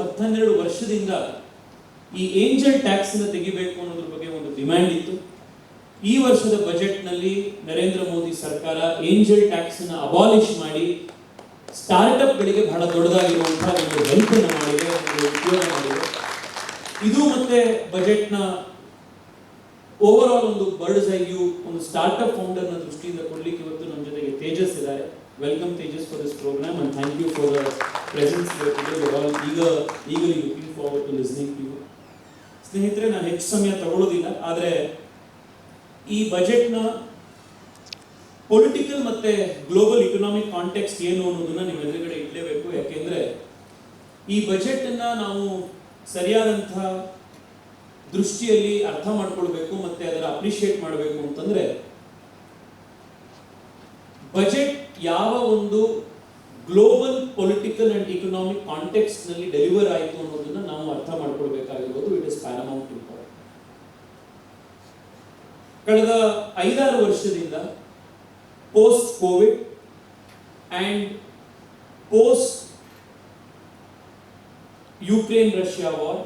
ಹತ್ತನ್ನೆರಡು ವರ್ಷದಿಂದ ಈ angel tax ಅನ್ನು ತೆಗಿಬೇಕು ಅನ್ನೋದ್ರ ಬಗ್ಗೆ ಒಂದು ಡಿಮ್ಯಾಂಡ್ ಇತ್ತು. ಈ ವರ್ಷದ ಬಜೆಟ್ನಲ್ಲಿ ನರೇಂದ್ರ ಮೋದಿ ಸರ್ಕಾರ ಏಂಜಲ್ ಟ್ಯಾಕ್ಸ್ ಅನ್ನು ಅಬಾಲಿಷ್ ಮಾಡಿ ಸ್ಟಾರ್ಟ್ಅಪ್ಗಳಿಗೆ ಬಹಳ ದೊಡ್ಡದಾಗಿರುವಂತಹ ಒಂದು ಹೆಲ್ಪನ್ನು ಮಾಡಿದೆ, ಒಂದು ಉದ್ಯೋಗ ಮಾಡಿದೆ. ಇದು ಮತ್ತೆ ಬಜೆಟ್ನ ಓವರ್ ಆಲ್ ಒಂದು ಬರ್ಡ್ಸ್ ಐ ವ್ಯೂ ಒಂದು ಸ್ಟಾರ್ಟ್ಅಪ್ ಫೌಂಡರ್ನ ದೃಷ್ಟಿಯಿಂದ ಕೊಡ್ಲಿಕ್ಕೆ ಇವತ್ತು ನಮ್ಮ ಜೊತೆಗೆ ತೇಜಸ್ ಇದ್ದಾರೆ. Welcome Tejas for this programme and thank you for presence all ಈಗ ಈಗ looking forward to listening to ಸ್ನೇಹಿತರೆ, ನಾನು ಹೆಚ್ಚು ಸಮಯ ತಗೊಳ್ಳೋದಿಲ್ಲ ಆದರೆ ಈ ಬಜೆಟ್ನ ಪೊಲಿಟಿಕಲ್ ಮತ್ತೆ ಗ್ಲೋಬಲ್ ಇಕನಾಮಿಕ್ ಕಾಂಟೆಕ್ಸ್ಟ್ ಏನು ಅನ್ನೋದನ್ನ ನಿಮ್ಮ ಎದುರುಗಡೆ ಇಡಲೇಬೇಕು. ಯಾಕೆಂದ್ರೆ ಈ ಬಜೆಟ್ ಅನ್ನ ನಾವು ಸರಿಯಾದಂತಹ ದೃಷ್ಟಿಯಲ್ಲಿ ಅರ್ಥ ಮಾಡ್ಕೊಳ್ಬೇಕು ಮತ್ತೆ ಅದರ ಅಪ್ರಿಶಿಯೇಟ್ ಮಾಡಬೇಕು ಅಂತಂದ್ರೆ ಬಜೆಟ್ ಯಾವ ಒಂದು ಗ್ಲೋಬಲ್ ಪೊಲಿಟಿಕಲ್ ಅಂಡ್ ಇಕನಾಮಿಕ್ ಕಾಂಟೆಕ್ಸ್ಟ್ನಲ್ಲಿ ಡೆಲಿವರ್ ಆಯಿತು ಅನ್ನೋದನ್ನ ನಾವು ಅರ್ಥ ಮಾಡ್ಕೊಳ್ಬೇಕಾಗಿರ್ಬೋದು. ಇಟ್ ಇಸ್ ಪ್ಯಾರಮೌಂಟ್ ಇಂಪಾರ್ಟೆಂಟ್ ಕಳೆದ ಐದಾರು ವರ್ಷದಿಂದ post COVID and post Ukraine Russia war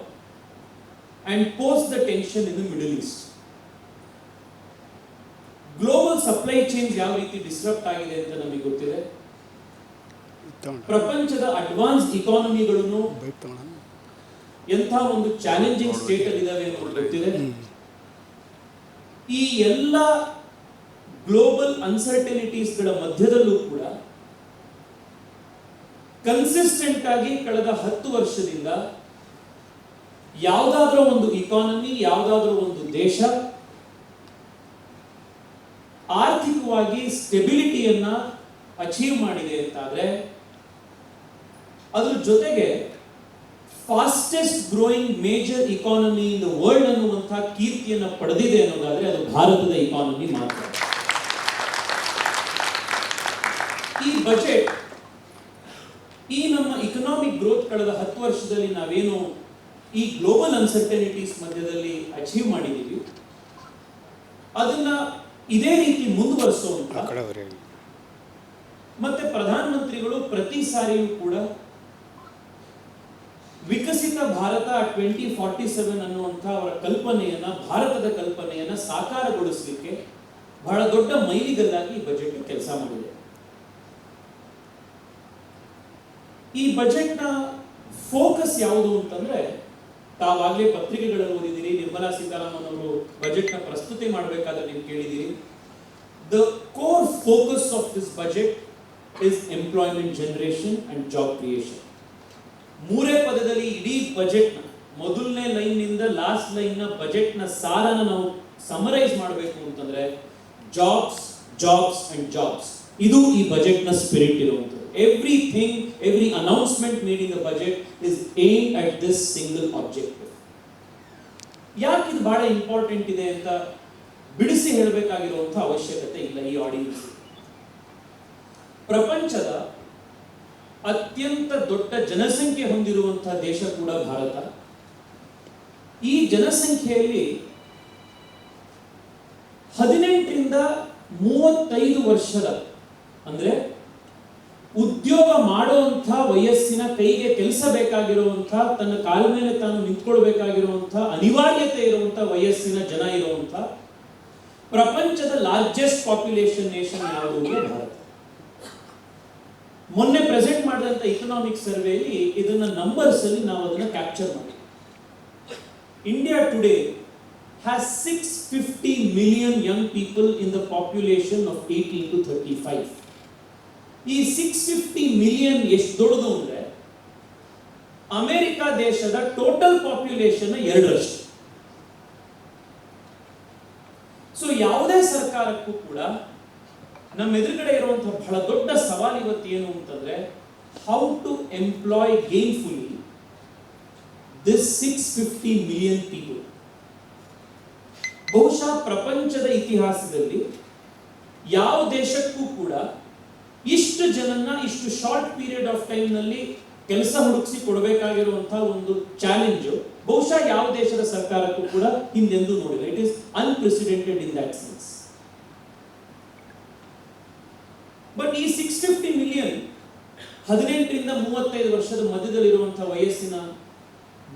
and post the tension in the Middle East global supply change ಯಾವ ರೀತಿ ಡಿಸ್ಟರ್ಬ್ ಆಗಿದೆ ಅಂತ ನಮಗೆ ಗೊತ್ತಿದೆ? ಪ್ರಪಂಚದ ಅಡ್ವಾನ್ಸ್ ಇಕಾನಮಿಗಳನ್ನು ಎಂಥ ಒಂದು ಚಾಲೆಂಜಿಂಗ್ ಸ್ಟೇಟ್ ಅಲ್ಲಿ ಇದಾವೆ ಅಂತ ಗೊತ್ತಿದೆ? ಈ ಎಲ್ಲ ಗ್ಲೋಬಲ್ ಅನ್ಸರ್ಟನಿಟೀಸ್ಗಳ ಮಧ್ಯದಲ್ಲೂ ಕೂಡ ಕನ್ಸಿಸ್ಟೆಂಟ್ ಆಗಿ ಕಳೆದ ಹತ್ತು ವರ್ಷದಿಂದ ಯಾವುದಾದ್ರೂ ಒಂದು ಇಕಾನಮಿ ಯಾವುದಾದ್ರೂ ಒಂದು ದೇಶ ಆರ್ಥಿಕವಾಗಿ ಸ್ಟೆಬಿಲಿಟಿಯನ್ನ ಅಚೀವ್ ಮಾಡಿದೆ ಅಂತಾದ್ರೆ ಅದ್ರ ಜೊತೆಗೆ fastest growing major economy in the world ಅನ್ನುವಂತಹ ಕೀರ್ತಿಯನ್ನು ಪಡೆದಿದೆ ಅನ್ನೋದಾದ್ರೆ ಅದು ಭಾರತದ ಇಕಾನಮಿ ಮಾತ್ರ. ಈ ಬಜೆಟ್ ಈ ನಮ್ಮ ಇಕನಾಮಿಕ್ ಗ್ರೋತ್ ಕಳೆದ ಹತ್ತು ವರ್ಷದಲ್ಲಿ ನಾವೇನು ಈ ಗ್ಲೋಬಲ್ ಅನ್ಸರ್ಟನಿಟೀಸ್ ಮಧ್ಯದಲ್ಲಿ ಅಚೀವ್ ಮಾಡಿದ್ದೀವಿ ಅದನ್ನ ಇದೇ ರೀತಿ ಮುಂದುವರಿಸುವಂತ ಮತ್ತೆ ಪ್ರಧಾನಮಂತ್ರಿಗಳು ಪ್ರತಿ ಸಾರಿಯೂ ಕೂಡ Viksit Bharat twenty forty seven ಅನ್ನುವಂಥ ಅವರ ಕಲ್ಪನೆಯನ್ನ, ಭಾರತದ ಕಲ್ಪನೆಯನ್ನ ಸಾಕಾರಗೊಳಿಸಲಿಕ್ಕೆ ಬಹಳ ದೊಡ್ಡ ಮೈಲಿಗಲ್ಲಾಗಿ ಈ ಬಜೆಟ್ ಕೆಲಸ ಮಾಡಿದೆ. ಈ ಬಜೆಟ್ನ ಫೋಕಸ್ ಯಾವುದು ಅಂತಂದ್ರೆ, ತಾವಾಗಲೇ ಪತ್ರಿಕೆಗಳಲ್ಲಿ ಓದಿದ್ದೀರಿ ನಿರ್ಮಲಾ ಸೀತಾರಾಮನ್ ಅವರು ಬಜೆಟ್ನ ಪ್ರಸ್ತುತಿ ಮಾಡಬೇಕಾದ್ರೆ ನೀವು ಕೇಳಿದ್ದೀರಿ the core focus of this budget is employment generation and job creation ಮೂರೇ ಪದದಲ್ಲಿ ಇಡೀ ಬಜೆಟ್ನ ಮೊದಲನೇ ಲೈನ್ನಿಂದ ಲಾಸ್ಟ್ ಲೈನ್ನ ಬಜೆಟ್ನ ಸಾರನ ನಾವು ಸಮರೈಸ್ ಮಾಡಬೇಕು ಅಂತಂದ್ರೆ ಜಾಬ್ಸ್ ಜಾಬ್ಸ್ ಅಂಡ್ ಜಾಬ್ಸ್ ಇದು ಈ ಬಜೆಟ್ನ ಸ್ಪಿರಿಟ್ ಇರುವಂಥದ್ದು. Everything every announcement made in the budget is aim at this single object ಯಾಕೆ ಇದು ಬಹಳ ಇಂಪಾರ್ಟೆಂಟ್ ಇದೆ ಅಂತ ಬಿಡಿಸಿ ಹೇಳಬೇಕಾಗಿರುವಂತಹ ಅವಶ್ಯಕತೆ ಇಲ್ಲ ಈ ಆಡಿಯನ್ಸ್ ಪ್ರಪಂಚದ ಅತ್ಯಂತ ದೊಡ್ಡ ಜನಸಂಖ್ಯೆ ಹೊಂದಿರುವಂತಹ ದೇಶ ಕೂಡ ಭಾರತ. ಈ ಜನಸಂಖ್ಯೆಯಲ್ಲಿ ಹದಿನೆಂಟರಿಂದ ಮೂವತ್ತೈದು ವರ್ಷದ, ಅಂದ್ರೆ ಉದ್ಯೋಗ ಮಾಡುವಂಥ ವಯಸ್ಸಿನ ಕೈಗೆ ಕೆಲಸ ಬೇಕಾಗಿರುವಂಥ, ತನ್ನ ಕಾಲ ಮೇಲೆ ತಾನು ನಿಂತ್ಕೊಳ್ಬೇಕಾಗಿರುವಂಥ, ಅನಿವಾರ್ಯತೆ ಇರುವಂಥ ವಯಸ್ಸಿನ ಜನ ಇರುವಂಥ ಪ್ರಪಂಚದ ಲಾರ್ಜೆಸ್ಟ್ ಪಾಪ್ಯುಲೇಷನ್ ನೇಷನ್ ಯಾವುದು ಭಾರತ. ಮೊನ್ನೆ ಪ್ರೆಸೆಂಟ್ ಮಾಡಿದಂತ ಇಕನಾಮಿಕ್ ಸರ್ವೆಯಲ್ಲಿ ಇದನ್ನ ನಂಬರ್ಸ್ ಅಲ್ಲಿ ನಾವು ಅದನ್ನ ಕ್ಯಾಪ್ಚರ್ ಮಾಡಿ India today has six fifty million young people in the population of eighteen to thirty five ಈ ಸಿಕ್ಸ್ ಫಿಫ್ಟಿ ಮಿಲಿಯನ್ ಎಷ್ಟು ದೊಡ್ಡದು ಅಂದ್ರೆ ಅಮೆರಿಕ ದೇಶದ ಟೋಟಲ್ ಪಾಪ್ಯುಲೇಷನ್ ಎರಡರಷ್ಟು. ಸೊ ಯಾವುದೇ ಸರ್ಕಾರಕ್ಕೂ ಕೂಡ ನಮ್ಮ ಎದುರುಗಡೆ ಇರುವಂತಹ ಬಹಳ ದೊಡ್ಡ ಸವಾಲು ಇವತ್ತು ಏನು ಅಂತಂದ್ರೆ how to employ gainfully this six fifty million people ಬಹುಶಃ ಪ್ರಪಂಚದ ಇತಿಹಾಸದಲ್ಲಿ ಯಾವ ದೇಶಕ್ಕೂ ಕೂಡ ಇಷ್ಟು ಜನನ್ನ ಇಷ್ಟು ಶಾರ್ಟ್ ಪೀರಿಯಡ್ ಆಫ್ ಟೈಮ್ನಲ್ಲಿ ಕೆಲಸ ಹುಡುಕಿಸಿ ಕೊಡಬೇಕಾಗಿರುವಂತಹ ಒಂದು ಚಾಲೆಂಜ್ ಬಹುಶಃ ಯಾವ ದೇಶದ ಸರ್ಕಾರಕ್ಕೂ ಕೂಡ ಹಿಂದೆಂದೂ ನೋಡಿಲ್ಲ. It is unprecedented in that sense but ಈ ಸಿಕ್ಸ್ ಫಿಫ್ಟಿ ಮಿಲಿಯನ್ ಹದಿನೆಂಟರಿಂದ ಮೂವತ್ತೈದು ವರ್ಷದ ಮಧ್ಯದಲ್ಲಿರುವಂತಹ ವಯಸ್ಸಿನ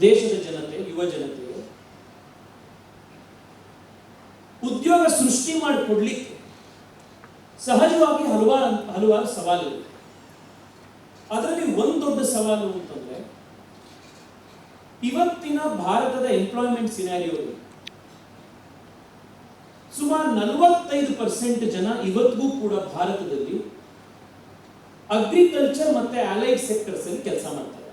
ದೇಶದ ಜನತೆ, ಯುವ ಜನತೆ ಉದ್ಯೋಗ ಸೃಷ್ಟಿ ಮಾಡಿಕೊಡ್ಲಿಕ್ಕೆ ಸಹಜವಾಗಿ ಹಲವಾರು ಹಲವಾರು ಸವಾಲುಗಳು. ಅದರಲ್ಲಿ ಒಂದು ದೊಡ್ಡ ಸವಾಲು ಅಂತಂದ್ರೆ, ಇವತ್ತಿನ ಭಾರತದ ಎಂಪ್ಲಾಯ್ಮೆಂಟ್ ಸಿನಾರಿಯೋದಲ್ಲಿ ಸುಮಾರು ನಲವತ್ತೈದು ಪರ್ಸೆಂಟ್ ಜನ ಇವತ್ತಿಗೂ ಕೂಡ ಭಾರತದಲ್ಲಿ ಅಗ್ರಿಕಲ್ಚರ್ ಮತ್ತೆ ಅಲೈಡ್ ಸೆಕ್ಟರ್ಸ್ ಅಲ್ಲಿ ಕೆಲಸ ಮಾಡ್ತಾರೆ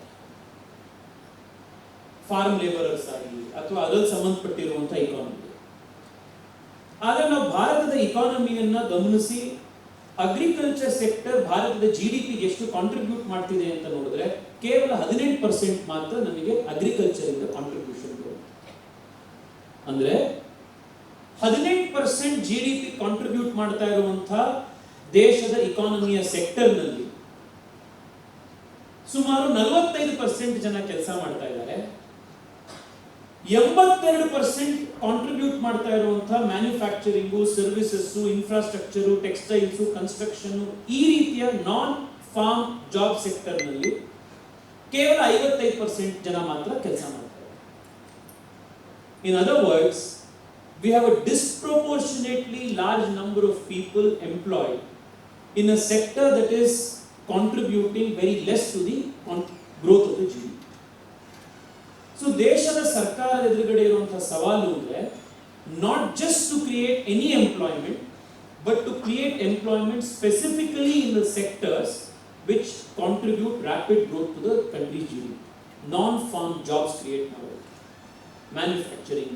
ಫಾರ್ಮ್ ಲೇಬರರ್ಸ್ ಆಗಲಿ ಅಥವಾ ಅದಕ್ಕೆ ಸಂಬಂಧಪಟ್ಟಿರುವಂತಹ ಇಕಾನಮಿ ಆದರೆ ನಾವು ಭಾರತದ ಇಕಾನಮಿಯನ್ನ ಗಮನಿಸಿ ಅಗ್ರಿಕಲ್ಚರ್ ಸೆಕ್ಟರ್ ಭಾರತದ ಜಿ ಡಿ ಪಿಗೆ ಎಷ್ಟು ಕಾಂಟ್ರಿಬ್ಯೂಟ್ ಮಾಡ್ತಿದೆ ಅಂತ ನೋಡಿದ್ರೆ ಕೇವಲ ಹದಿನೆಂಟು ಪರ್ಸೆಂಟ್ ಮಾತ್ರ ನಮಗೆ ಅಗ್ರಿಕಲ್ಚರ್ ಇಂದ ಕಾಂಟ್ರಿಬ್ಯೂಷನ್ ಅಂದ್ರೆ ಹದಿನೆಂಟು percent G D P contribute ಮಾಡ್ತಾ ಇರುವಂತಹ ದೇಶದ ಇಕಾನಮಿಯ ಸೆಕ್ಟರ್ನಲ್ಲಿ ಸುಮಾರು ನಲವತ್ತೈದು ಪರ್ಸೆಂಟ್ ಜನ ಕೆಲಸ ಮಾಡ್ತಾ ಇದ್ದಾರೆ. ಎಂಬತ್ತೆರಡು ಪರ್ಸೆಂಟ್ ಕಾಂಟ್ರಿಬ್ಯೂಟ್ ಮಾಡ್ತಾ ಇರುವಂತಹ manufacturing services infrastructure textiles construction ಈ ರೀತಿಯ ನಾನ್ ಫಾರ್ಮ್ ಜಾಬ್ ಸೆಕ್ಟರ್ನಲ್ಲಿ ಕೇವಲ ಐವತ್ತೈದು ಪರ್ಸೆಂಟ್ ಜನ ಮಾತ್ರ ಕೆಲಸ ಮಾಡ್ತಾರೆ in other words we have a disproportionately large number of people employed in a sector that is contributing very less to the con- growth of the GDP. So ದೇಶದ ಸರ್ಕಾರದ ಎದುರುಗಡೆ ಇರುವಂತಹ ಸವಾಲು ಅಂದ್ರೆ not just to create any employment but to create employment specifically in the sectors which contribute rapid growth to the country G D non farm jobs create ಮಾಡೋದು manufacturing